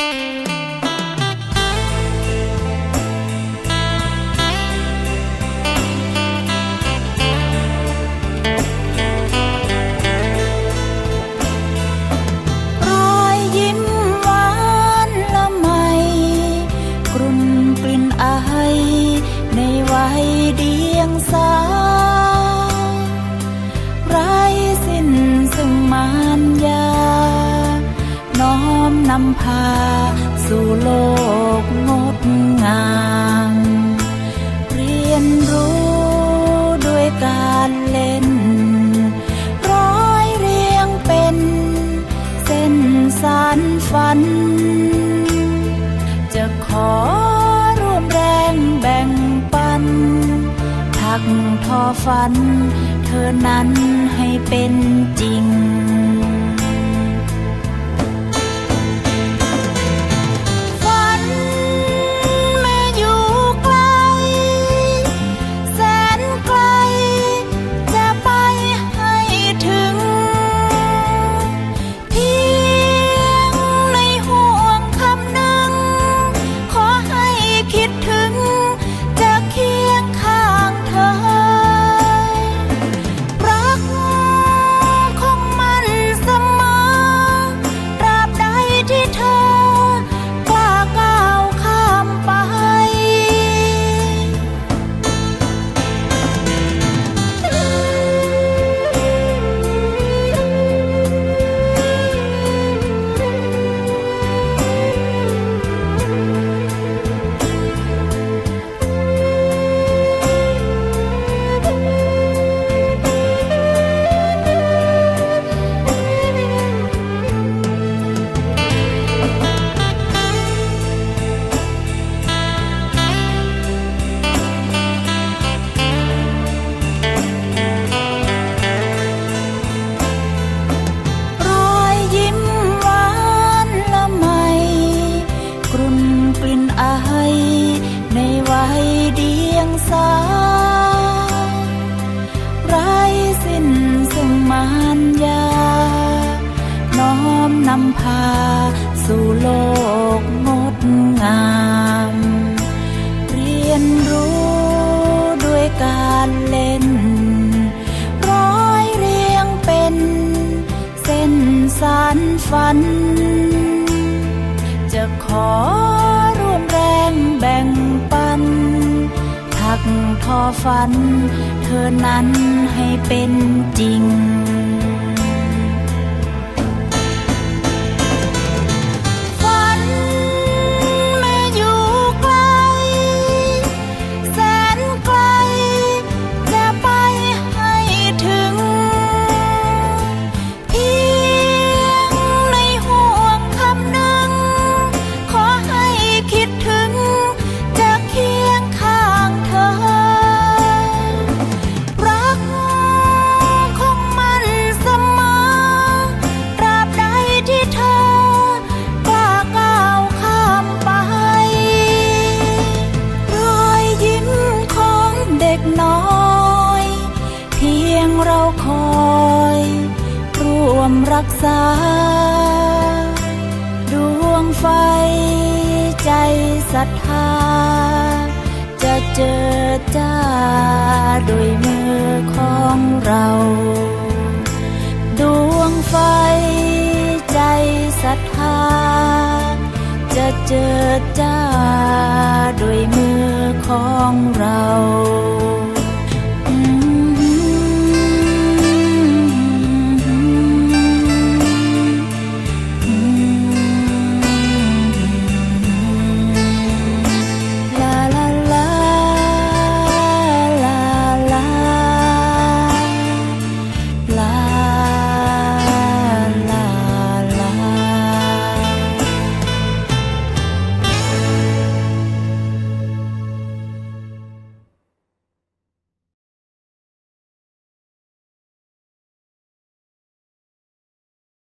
ร นำพา สู่โลกงดงาม เรียนรู้ด้วยการเล่น ร้อยเรียงเป็น เส้นสารฝัน จะขอร่วมแรงแบ่งปัน ทักทอฝัน เธอนั้นให้เป็นจริง สาไรสิ้นซึ่งมารยา น้อมนำพาสู่โลกงดงาม เรียนรู้ด้วยการเล่น ร้อยเรียงเป็น เส้นสารฝัน กทอฝัน เธอนั้นให้เป็นจริง รักษา ดวงไฟใจศรัทธา จะเจอจ้าด้วยมือของเรา ดวงไฟใจศรัทธา จะเจอจ้าด้วยมือของเรา